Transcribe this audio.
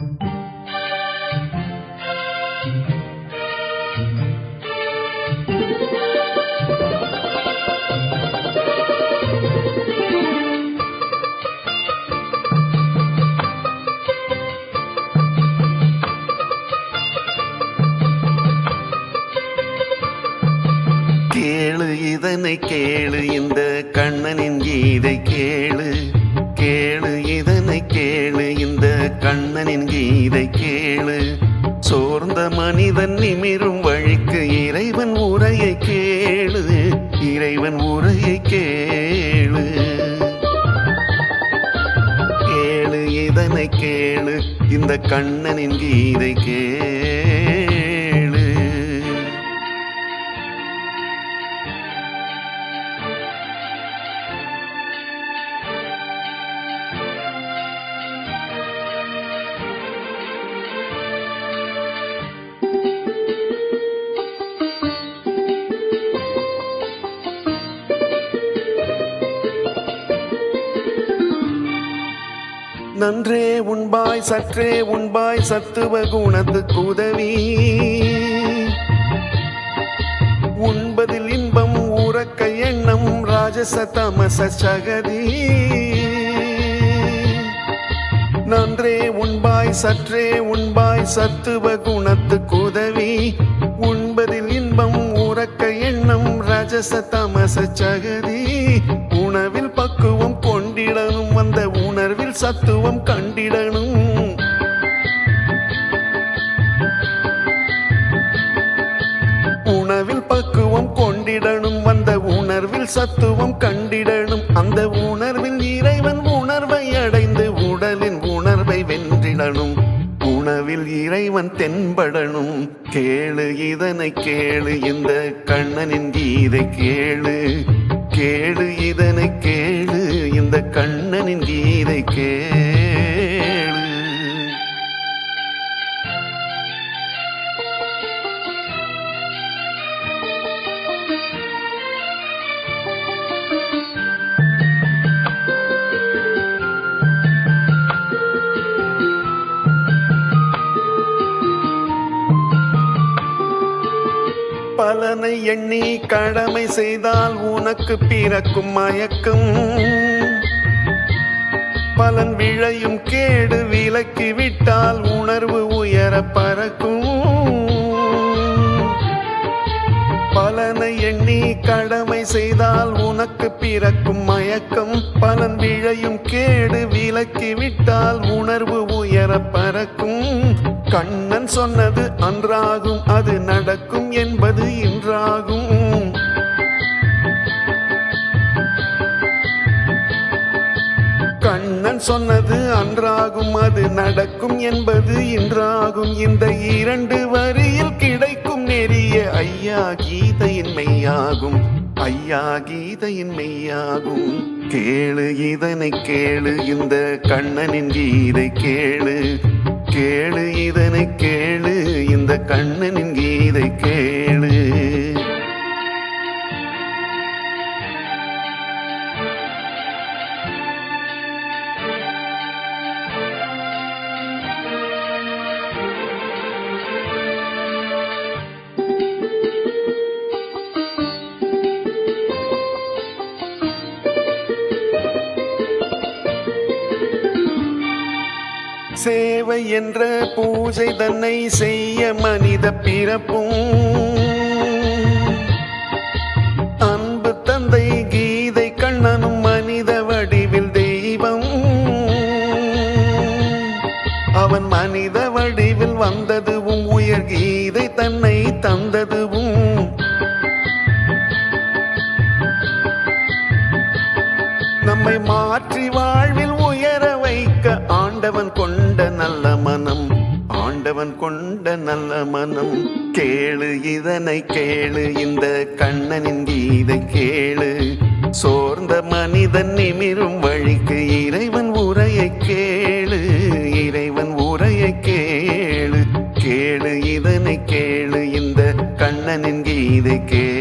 கேளு இதனை கேளு இந்த கண்ணனின் கீதை கேளு. கேளு இதனை கேளு? இந்த கண்ணனின் கீதை கேளு. சோர்ந்த மனிதன் நிமிரும் வழிக்கு இறைவன் உரையை கேளு. இறைவன் உரையை கேளு. கேளு இதனை கேளு? இந்த கண்ணனின் கீதை கேளு. நன்றே உண்பாய் சற்றே உண்பாய் சத்துவ குணத்துக்கு உதவி. உண்பதில் இன்பம் உறக்க எண்ணம் ராஜச தமச சகதி. நன்றே உண்பாய் சற்றே உண்பாய் சத்துவ குணத்துக்கு உதவி. உண்பதில் இன்பம் உறக்க எண்ணம் ரஜச தமச சகதி. உணவில் சத்துவம் கண்டிடணும். உணவில் பக்குவம் கொண்டிடணும். வந்த உணர்வில் சத்துவம் கண்டிடணும். அந்த உணர்வில் இறைவன் உணர்வை அடைந்து உடலின் உணர்வை வென்றிடணும். உணவில் இறைவன் தென்படணும். கேளு இதனை கேளு. இந்த கண்ணனின் கீதை கேளு. கேளு இதனை கேளு. இந்த கண்ணனின் கீதை கேளு. பலனை எண்ணி கடமை செய்தால் உனக்கு பிறக்கும் மயக்கம். பலன் விழையும் கேடு விலக்கி விட்டால் உணர்வு உயர பறக்கும். பலனை எண்ணி கடமை செய்தால் உனக்கு பிறக்கும் மயக்கம். பலன் விழையும் கேடு விலக்கி விட்டால் உணர்வு உயர பறக்கும். கண்ணன் சொன்னது அன்றாகும் அது நடக்கும் என்பது இன்றாகும். சொன்னது அன்றாகும் அது நடக்கும் என்பது இன்றாகும். இந்த இரண்டு வரியில் கிடைக்கும் நெறிய ஐயா கீதையின் மெய்யாகும். ஐயா கீதையின் மெய்யாகும். கேளு இதனை கேளு இந்த கண்ணனின் கீதை கேளு. கேளு இதனை கேளு இந்த கண்ணனின் கீதை கேளு. சேவை என்ற பூஜை தன்னை செய்ய மனித பிறப்பும். அன்பு தந்தை கீதை கண்ணனும் மனித வடிவில் தெய்வம். அவன் மனித வடிவில் வந்ததுவும் உயர் கீதை தன்னை தந்ததுவும். நம்மை மாற்றி வாழ்வு ஆண்டவன் கொண்ட நல்ல மனம் ஆண்டவன் கொண்ட நல்ல மனம். கேளு இதனை கேளு இந்த கண்ணனின் கீதை கேளு. சோர்ந்த மனிதன் நிமிரும் வழிக்கு இறைவன் உரையை கேளு இறைவன் உரையை கேளு. கேளு இதனை கேளு இந்த கண்ணனின் கீதை கேளு.